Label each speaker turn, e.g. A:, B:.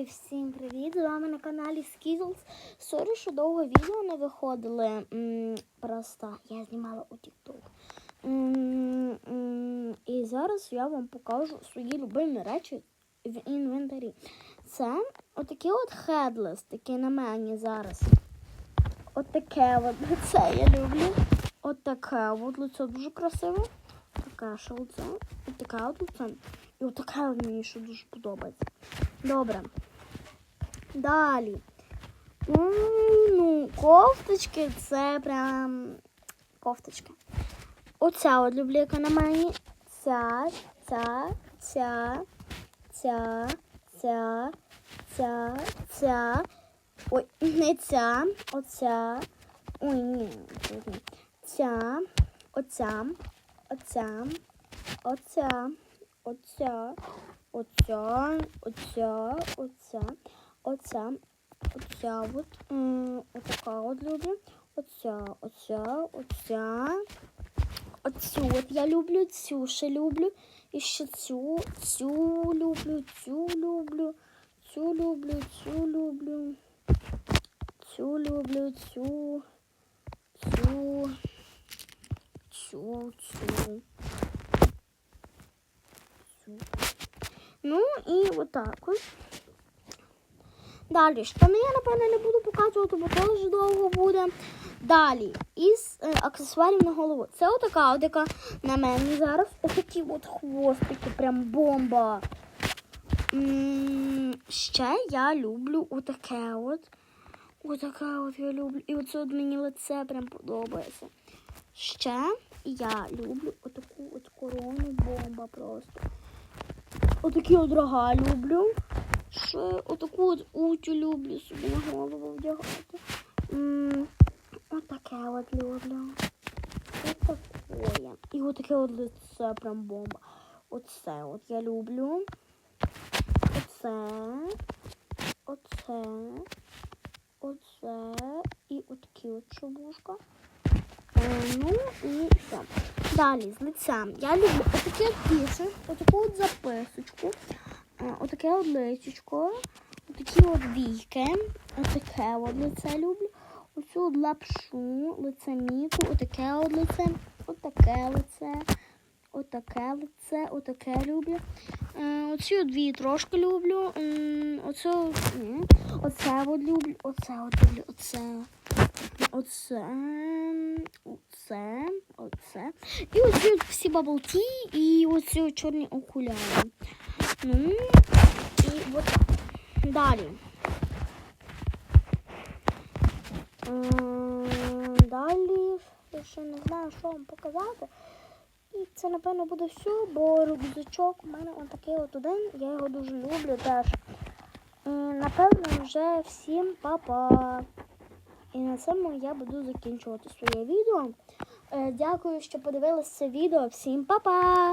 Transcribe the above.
A: І всім привіт! З вами на каналі Skittles. Сорі, що довго відео не виходили. Просто я знімала у TikTok. І зараз я вам покажу свої любимі речі в інвентарі. Це отакі от хедлес, такі на мені зараз. Отаке от лице я люблю. Отаке от лице дуже красиве. Таке ще лице. І таке от лице. І отаке от мені ще дуже подобається. Добре. Далі. Ну, кофточки це прям кофточки. Оця от люблю, яка на мені. Ця, ця, ця, ця, ця, ця, ця. Ой, не ця, оця. Ой, ні. Ця, оця, оця, оця, оця, оця, оця, оця, оця, оця от, м, отака от люблю. Оця, оця, оця. Оцю от я люблю, цю ще люблю. І ще цю, цю люблю, цю люблю, цю люблю, цю люблю. Цю люблю, цю, цю, цю, цю. цю. Ну і отак ось. Далі, штани я, напевно, не буду показувати, бо дуже довго буде. Далі, із е, аксесуарів на голову. Це отака, от, на мене зараз. Отакі от хвостики, прям бомба. М, Ще я люблю отаке от. Отаке от я люблю. І оце от мені лице прям подобається. Ще я люблю отаку от корону бомба просто. Отакі от рога люблю. Ще отаку от утю люблю собі на голову вдягати. Отаке от люблю. Отаке. І отаке от лице прям бомба. Оце от я люблю. Оце. Оце. Оце. І отакі от чубушка. Е, ну і все. Далі з лицем. Я люблю отаке от піше, отаку от записочку, отаке от личечко, отакі от війки, отаке от лице люблю. Оцю от лапшу, лицеміку, отаке от лице, отаке лице, отаке лице, отаке люблю. Оці дві трошки люблю. М, Оцю, ні. Оце от люблю, оце от люблю, оце. Оце, оце, оце. І оці всі баблті і оці чорні окуляри. Ну, і от. Далі. Далі я ще не знаю, що вам показати. І це, напевно, буде все, бо рюкзачок у мене отакий от один. Я його дуже люблю теж. І, напевно, вже всім па-па. І на цьому я буду закінчувати своє відео. Е, Дякую, що подивилися це відео. Всім па-па!